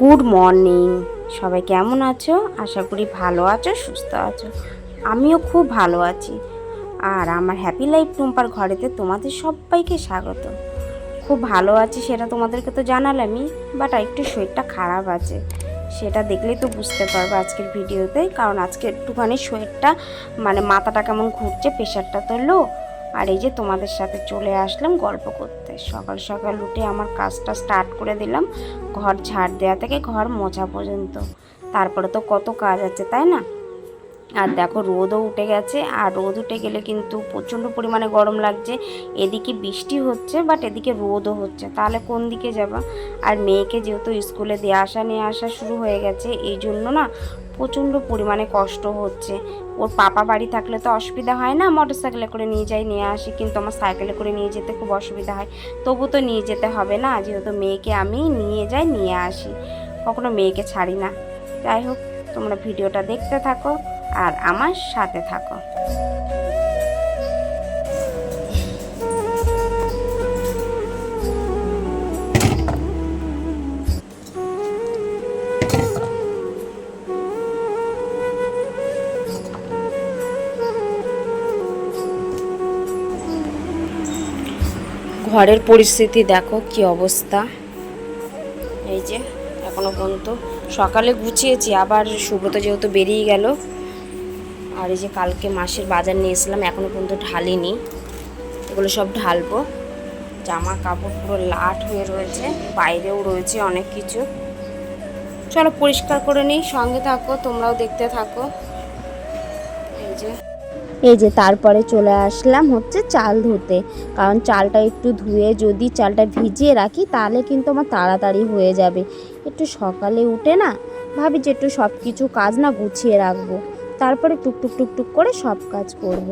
Good morning. সবাই কেমন আছো? আশা করি ভালো আছো, সুস্থ আছো। আমিও খুব ভালো আছি। আর আমার হ্যাপি লাইফ টুম্পার ঘরেতে তোমাদের সবাইকে স্বাগত। খুব ভালো আছি সেটা তোমাদেরকে তো জানালামই বাট একটু শরীরটা খারাপ আছে। সেটা দেখলেই তো বুঝতে পারবে আজকের ভিডিওতে, কারণ আজকে একটুখানি শরীরটা মানে মাথাটা কেমন ঘুরছে প্রেশারটা তো লো আর এই যে তোমাদের সাথে চলে আসলাম গল্প করতে। সকাল সকাল উঠে আমার কাজটা স্টার্ট করে দিলাম, ঘর ঝাড় দেওয়া থেকে ঘর মোছা পর্যন্ত। তারপরে তো কত কাজ আছে, তাই না? আর দেখো রোদও উঠে গেছে, আর রোদ উঠে গেলে কিন্তু প্রচণ্ড পরিমাণে গরম লাগছে। এদিকে বৃষ্টি হচ্ছে বাট এদিকে রোদও হচ্ছে। তাহলে কোন দিকে যাবা? আর মেয়েকে যেহেতু স্কুলে দিয়ে আসা নিয়ে আসা শুরু হয়ে গেছে, এই জন্য না প্রচণ্ড পরিমাণে কষ্ট হচ্ছে। ওর পাপা বাড়ি থাকলে তো অসুবিধা হয় না? মোটর সাইকেলে করে নিয়ে যাই, নিয়ে আসি। কিন্তু আমার সাইকেলে করে নিয়ে যেতে খুব অসুবিধা হয়। তবু তো নিয়ে যেতে হবে না। যেহেতু মেয়েকে আমি নিয়ে যাই, নিয়ে আসি। কখনো মেয়েকে ছাড়ি না। যাই হোক, তোমরা ভিডিওটা দেখতে থাকো আর আমার সাথে থাকো। ঘরের পরিস্থিতি দেখো কি অবস্থা। এই যে, এখনও পর্যন্ত সকালে গুছিয়েছি, আবার সুব্রত যেহেতু বেরিয়ে গেল, আর এই যে কালকে মাসের বাজার নিয়ে এসলাম এখনও পর্যন্ত ঢালিনি। এগুলো সব ঢালবো। জামা কাপড় পুরো লাট হয়ে রয়েছে, বাইরেও রয়েছে অনেক কিছু। চলো পরিষ্কার করে নিই, সঙ্গে থাকো, তোমরাও দেখতে থাকো। এই যে। এই যে তারপরে চলে আসলাম হচ্ছে চাল ধুতে। কারণ চালটা একটু ধুয়ে যদি চালটা ভিজিয়ে রাখি তাহলে কিন্তু আমার তাড়াতাড়ি হয়ে যাবে। একটু সকালে উঠে না ভাবি যে একটু সব কিছু কাজ না গুছিয়ে রাখব। তারপরে টুকটুক টুকটুক করে সব কাজ করব।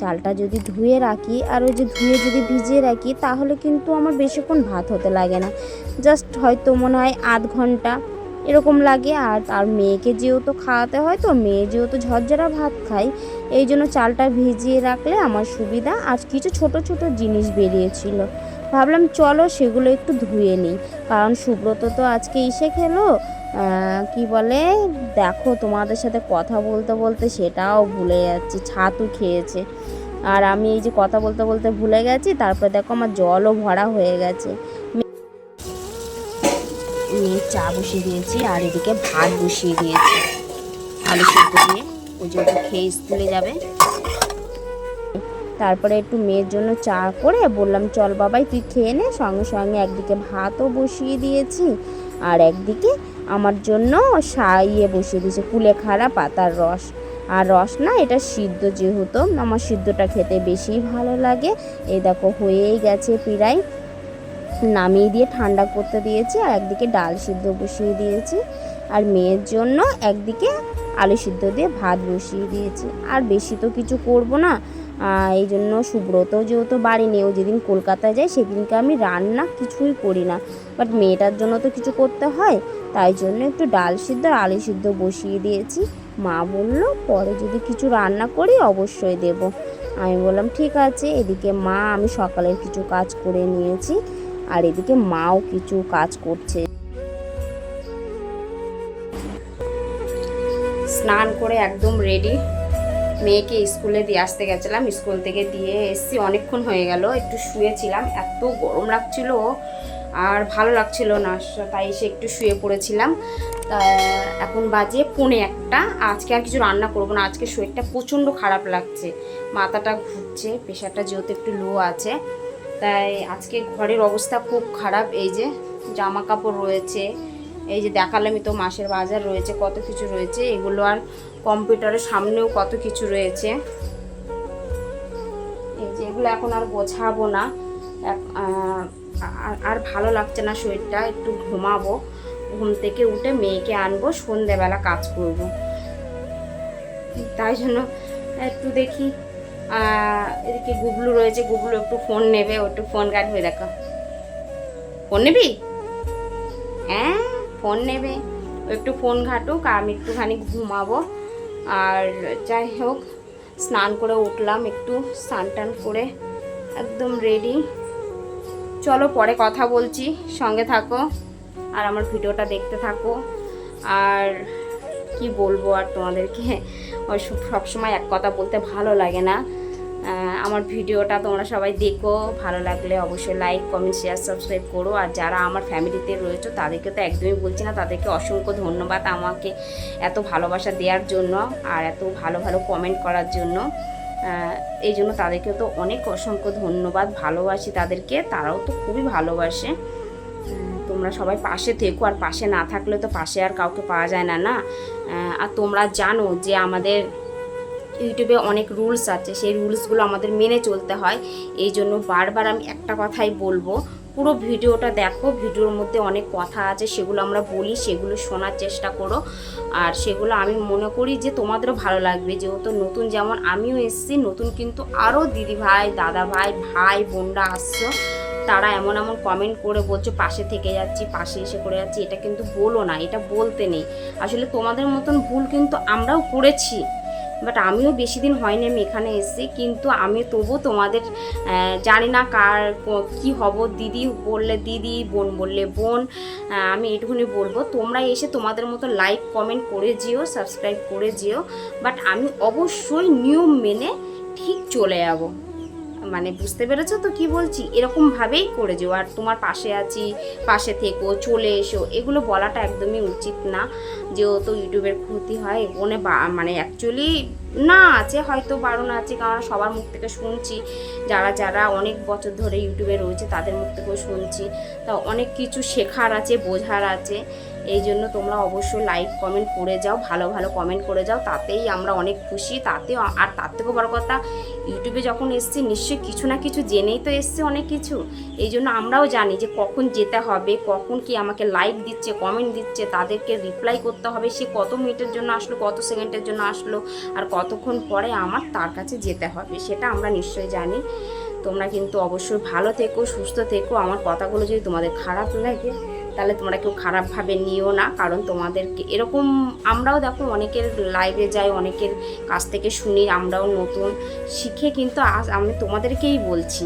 চালটা যদি ধুয়ে রাখি আর ওই যে ধুয়ে যদি ভিজিয়ে রাখি তাহলে কিন্তু আমার বেশিক্ষণ ভাত হতে লাগে না। জাস্ট হয়তো মনে হয় আধ ঘণ্টা এরকম লাগে। আর তার মেয়েকে যেহেতু খাওয়াতে হয়, তো মেয়ে যেহেতু ঝরঝরা ভাত খায়, এই জন্য চালটা ভিজিয়ে রাখলে আমার সুবিধা। আর কিছু ছোট ছোট জিনিস বেরিয়েছিল। ভাবলাম চলো সেগুলো একটু ধুয়ে নিই। কারণ সুব্রত তো আজকে এসে খেলো। কি বলে? দেখো তোমাদের সাথে কথা বলতে বলতে সেটাও ভুলে যাচ্ছি। ছাতু খেয়েছে। আর আমি এই যে কথা বলতে বলতে ভুলে গেছি। তারপরে দেখো আমার জলও ভরা হয়ে গেছে। মেয়ের চা বসিয়ে দিয়েছি, আর এদিকে ভাত বসিয়ে দিয়েছি। আলু সিদ্ধ দিয়ে। ও যেহেতু খেয়ে স্কুলে যাবে। তারপরে একটু মেয়ের জন্য চা করে বললাম, চল বাবাই, তুই খেয়ে নে। সঙ্গে সঙ্গে একদিকে ভাতও বসিয়ে দিয়েছি, আর একদিকে আমার জন্য সা- ইয়ে বসিয়ে দিয়েছি কুলেখাড়া পাতার রস। আর রস না, এটা সিদ্ধ যেহেতু, আমার সিদ্ধটা খেতে বেশি ভালো লাগে। এই দেখো, হয়েই গেছে প্রায়। নামিয়ে দিয়ে ঠান্ডা করতে দিয়েছি, আর একদিকে ডাল সিদ্ধ বসিয়ে দিয়েছি, আর মেয়ের জন্য একদিকে আলু সিদ্ধ দিয়ে ভাত বসিয়ে দিয়েছি। আর বেশি তো কিছু করব না এই জন্য সুব্রত যেহেতু বাড়ি নেই, ও যেদিন কলকাতায় যায় সেদিনকে আমি রান্না কিছুই করি না। বাট মেয়েটার জন্য তো কিছু করতে হয়, তাই জন্য একটু ডাল সিদ্ধ আর আলু সিদ্ধ বসিয়ে দিয়েছি। মা বলল, পরে যদি কিছু রান্না করি অবশ্যই দেব। আমি বললাম, ঠিক আছে। এদিকে মা, আমি সকালের কিছু কাজ করে নিয়েছি। আর এদিকে মাও কিছু কাজ করছে। স্নান করে একদম রেডি মেয়েকে স্কুলে দিয়ে আসতে গেছিলাম, স্কুল থেকে দিয়ে এসছি, অনেকক্ষণ হয়ে গেল, একটু শুয়েছিলাম, এত গরম লাগছিল, আর ভালো লাগছিল না, তাই এসে একটু শুয়ে পড়েছিলাম। এখন বাজে পৌনে একটা, আজকে আর কিছু রান্না করব না, আজকে শরীরটা প্রচণ্ড খারাপ লাগছে, মাথাটা ঘুরছে, প্রেশারটা যেহেতু একটু লো আছে। তাই আজকে ঘরের অবস্থা খুব খারাপ। এই যে জামা কাপড় রয়েছে, এই যে দেখালামই তো মাসের বাজার রয়েছে, কত কিছু রয়েছে। এগুলো আর কম্পিউটারের সামনেও কত কিছু রয়েছে। এই যে এগুলো এখন আর গোছাবো না। আর- ভালো লাগছে না শরীরটা, একটু ঘুমাবো। ঘুম থেকে উঠে মেয়েকে আনব সন্ধেবেলা কাজ করব। তাই জন্য একটু দেখি এদিকে গুগলু রয়েছে, গুগলু একটু ফোন নেবে, ও একটু ফোন কাটবে, দেখো। ফোন নিবি? হ্যাঁ ফোন নেবে। একটু ফোন ঘাটুক, আমি একটুখানি ঘুমাবো। আর যাই হোক, স্নান করে উঠলাম, একটু স্নান টান করে একদম রেডি চলো, পরে কথা বলছি, সঙ্গে থাকো আর আমার ভিডিওটা দেখতে থাকো। আর কি বলব আর তোমাদেরকে? সব- সবসময় এক কথা বলতে ভালো লাগে না। আমার ভিডিওটা তোমরা সবাই দেখো। ভালো লাগলে অবশ্যই লাইক কমেন্ট শেয়ার সাবস্ক্রাইব করো। আর যারা আমার ফ্যামিলিতে রয়েছে, তাদেরকে তো একদমই বলছি না, তাদেরকে অসংখ্য ধন্যবাদ আমাকে এত ভালোবাসা দেওয়ার জন্য আর এত ভালো ভালো কমেন্ট করার জন্য। এই জন্য তাদেরকে তো অনেক অসংখ্য ধন্যবাদ, ভালোবাসি তাদেরকে, তারাও তো খুবই ভালোবাসে। তোমরা সবাই পাশে থেকো আর পাশে না থাকলে তো পাশে আর কাউকে পাওয়া যায় না না? আর তোমরা জানো যে আমাদের ইউটিউবে অনেক রুলস আছে, সেই রুলসগুলো আমাদের মেনে চলতে হয়। এই জন্য বারবার আমি একটা কথাই বলব, পুরো ভিডিওটা দেখো, ভিডিওর মধ্যে অনেক কথা আছে, সেগুলো আমরা বলি, সেগুলো শোনার চেষ্টা করো। আর সেগুলো আমি মনে করি যে তোমাদেরও ভালো লাগবে, যেহেতু নতুন যেমন আমিও এসছি, নতুন কিন্তু আরও দিদি ভাই দাদা ভাই ভাই বোনরা আসছো, তারা এমন এমন কমেন্ট করে বলছো, পাশে থেকে যাচ্ছি, পাশে এসে করে যাচ্ছি। এটা কিন্তু বলো না, এটা বলতে নেই। আসলে তোমাদের মতন ভুল কিন্তু আমরাও করেছি। বাট আমিও বেশি দিন হয়নি, আমি এখানে এসেছি। কিন্তু আমি তবু তোমাদের জানি না কার ক- হব। দিদি বললে দিদি, বোন বললে বোন। আমি এটুকুনি বলব। তোমরা এসে তোমাদের মতো লাইক কমেন্ট করে যেও সাবস্ক্রাইব করে যেও। বাট আমি অবশ্যই নিয়ম মেনে ঠিক চলে যাব। মানে বুঝতে পেরেছ? তো কি বলছি? এরকমভাবেই করে যেও। আর তোমার পাশে আছি, পাশে থেকো, চলে এসো। এগুলো বলাটা একদমই উচিত না যেহেতু ইউটিউবের ক্ষতি হয়। বা- মানে অ্যাকচুয়ালি না আছে, হয়তো বারণ আছে। কারণ সবার মুখ থেকে শুনছি। যারা যারা অনেক বছর ধরে ইউটিউবে রয়েছে, তাদের মুখ থেকেও শুনছি। তা অনেক কিছু শেখার আছে, বোঝার আছে। এই জন্য তোমরা অবশ্যই লাইক কমেন্ট করে যাও, ভালো ভালো কমেন্ট করে যাও, তাতেই আমরা অনেক খুশি, তাতেও আর তার থেকেও বড় কথা ইউটিউবে যখন এসছি, নিশ্চয়ই কিছু না কিছু জেনেই তো এসছে অনেক কিছু। এই জন্য আমরাও জানি যে কখন যেতে হবে, কখন কি আমাকে লাইক দিচ্ছে কমেন্ট দিচ্ছে, তাদেরকে রিপ্লাই করতে হবে, সে কত মিনিটের জন্য আসলো, কত সেকেন্ডের জন্য আসলো, আর কতক্ষণ পরে আমার তার কাছে যেতে হবে, সেটা আমরা নিশ্চয়ই জানি। তোমরা কিন্তু অবশ্যই ভালো থেকো, সুস্থ থেকো, আমার কথাগুলো যদি তোমাদের খারাপ লাগে তাহলে তোমরা কেউ খারাপভাবে নিও না, কারণ তোমাদেরকে এরকম আমরাও দেখো অনেকের লাইভে যাই, অনেকের কাছ থেকে শুনি, আমরাও নতুন শিখে কিন্তু আজ আমি তোমাদেরকেই বলছি।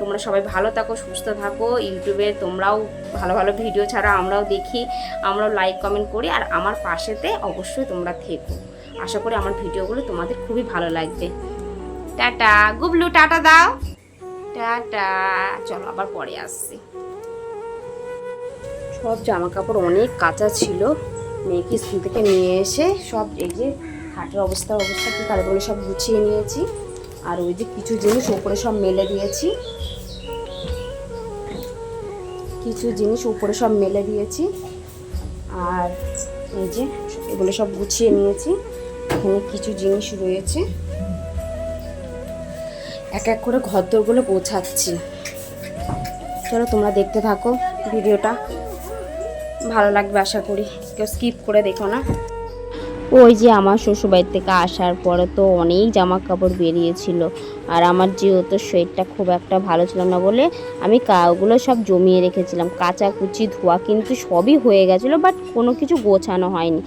তোমরা সবাই ভালো থাকো, সুস্থ থাকো, ইউটিউবে তোমরাও ভালো ভালো ভিডিও ছাড়া আমরাও দেখি, আমরাও লাইক কমেন্ট করি, আর আমার পাশেতে অবশ্যই তোমরা থেকো। আশা করি আমার ভিডিওগুলো তোমাদের খুবই ভালো লাগবে। টাটা, গুবলু, টাটা দাও। টাটা, চলো আবার পরে আসছি। সব জামা কাপড় অনেক কাঁচা ছিল। মেয়েকে স্কুল থেকে নিয়ে এসে সব এই যে হাটের অবস্থা অবস্থা কি তারপরে সব গুছিয়ে নিয়েছি। আর ওই যে কিছু জিনিস উপরে সব মেলে দিয়েছি। কিছু জিনিস উপরে সব মেলে দিয়েছি। আর এই যে এগুলো সব গুছিয়ে নিয়েছি। এখানে কিছু জিনিস রয়েছে। এক এক করে ঘর ঘরদোরগুলো গোছাচ্ছি। চলো তোমরা দেখতে থাকো ভিডিওটা। ভালো লাগবে আশা করি। কেউ স্কিপ করে দেখো না। ওই যে আমার শ্বশুরবাড়ি থেকে আসার পরে তো অনেক জামা কাপড় বেরিয়েছিল। আর আমার যেহেতু শরীরটা খুব একটা ভালো ছিল না বলে আমি কাউগুলো সব জমিয়ে রেখেছিলাম। কাঁচা কুচি, ধোয়া কিন্তু সবই হয়ে গেছিল বাট কোনো কিছু গোছানো হয়নি।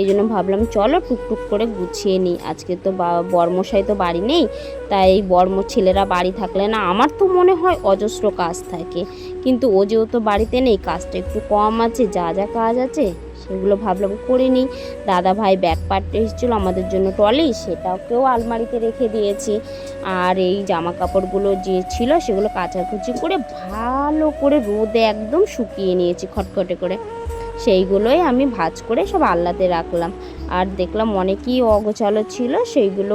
এই জন্য ভাবলাম, চলো টুকটুক করে গুছিয়ে নিই। আজকে তো বর্মশাই তো বাড়ি নেই, তাই বর্ম ছেলেরা বাড়ি থাকলে না আমার তো মনে হয় অজস্র কাজ থাকে। কিন্তু ও যেহেতু বাড়িতে নেই, কাজটা একটু কম আছে, যা যা কাজ আছে সেগুলো ভাবলাম করে নিই। দাদা ভাই ব্যাগ পাটতে এসেছিল আমাদের জন্য টলি সেটাকেও আলমারিতে রেখে দিয়েছি। আর এই জামা কাপড়গুলো যে ছিল সেগুলো কাচাকুচি করে ভালো করে রোদে একদম শুকিয়ে নিয়েছি খটখটে করে। সেইগুলোই আমি ভাজ করে সব আল্লাতে রাখলাম। আর দেখলাম অনেকই অগোছালো ছিল, সেইগুলো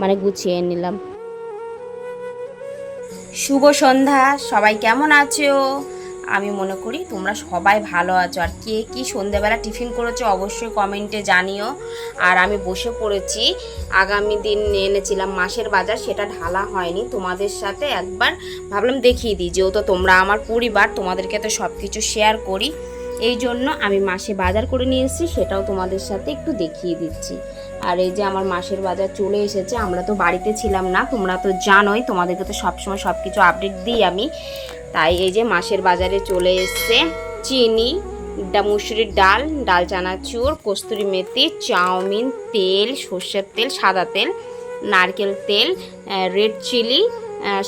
মানে গুছিয়ে নিলাম। শুভ সন্ধ্যা, সবাই কেমন আছো? আমি মনে করি তোমরা সবাই ভালো আছো। আর কে কি সন্ধ্যাবেলা টিফিন করেছ অবশ্যই কমেন্টে জানিও। আর আমি বসে পড়েছি, আগামী দিন এনেছিলাম মাসের বাজার, সেটা ঢালা হয়নি। তোমাদের সাথে একবার ভাবলাম দেখিয়ে দিই, যেহেতু তোমরা আমার পরিবার, তোমাদেরকে তো সব কিছু শেয়ার করি। এই জন্য আমি মাসে বাজার করে নিয়ে এসেছি, সেটাও তোমাদের সাথে একটু দেখিয়ে দিচ্ছি। আর এই যে আমার মাসের বাজার চলে এসেছে, আমরা তো বাড়িতে ছিলাম না, তোমরা তো জানোই, তোমাদেরকে তো সবসময় সব কিছু আপডেট দিই আমি। তাই এই যে মাসের বাজারে চলে এসছে চিনি মুসুরির ডাল ডাল চানাচুর কস্তুরি মেথি, চাউমিন, তেল, সর্ষের তেল, সাদা তেল, নারকেল তেল রেড চিলি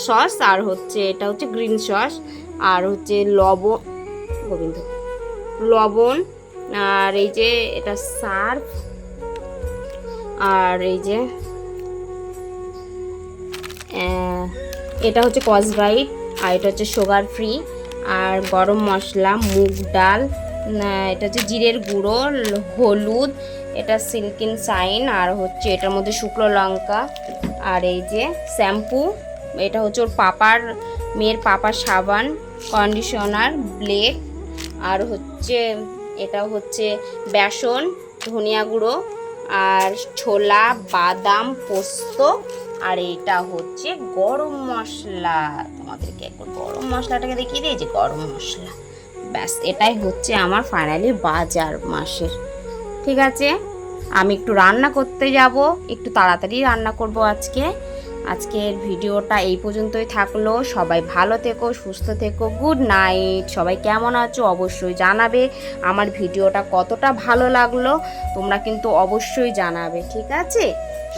সস, আর হচ্ছে এটা হচ্ছে গ্রিন সস, আর হচ্ছে লব গোবিন্দ। লবণ, আর এই যে এটা সার্ফ, আর এই যে এটা হচ্ছে কসব্রাইট আর এটা হচ্ছে সুগার ফ্রি আর গরম মশলা, মুগ ডাল এটা হচ্ছে জিরের গুঁড়ো, হলুদ, এটা সিল্কিন সাইন, আর হচ্ছে এটার মধ্যে শুকনো লঙ্কা, আর এই যে শ্যাম্পু, এটা হচ্ছে ওর পাপার, মেয়ের পাপার সাবান কন্ডিশনার ব্লেড আর হচ্ছে এটা হচ্ছে বেসন, ধনিয়া গুঁড়ো, আর ছোলা, বাদাম, পোস্ত, আর এটা হচ্ছে গরম মশলা। তোমাদেরকে একবার গরম মশলাটাকে দেখিয়ে দিয়েছি গরম মশলা। ব্যাস, এটাই হচ্ছে আমার ফাইনালি বাজার মাসের। ঠিক আছে? আমি একটু রান্না করতে যাব, একটু তাড়াতাড়ি রান্না করব আজকে। আজকের ভিডিওটা এই পর্যন্তই থাকল। সবাই ভালো থেকো, সুস্থ থেকো, গুড নাইট। সবাই কেমন আছো অবশ্যই জানাবে আমার ভিডিওটা কতটা ভালো লাগল, তোমরা কিন্তু অবশ্যই জানাবে, ঠিক আছে?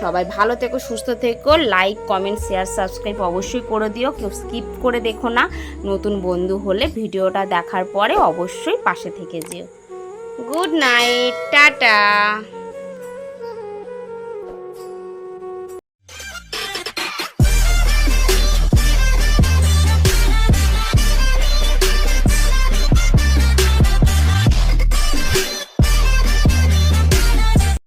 সবাই ভালো থেকো, সুস্থ থেকো। লাইক কমেন্ট শেয়ার সাবস্ক্রাইব অবশ্যই করে দিও। কেউ স্কিপ করে দেখো না। নতুন বন্ধু হলে ভিডিওটা দেখার পরে অবশ্যই পাশে থেকে যেও। Good night tata.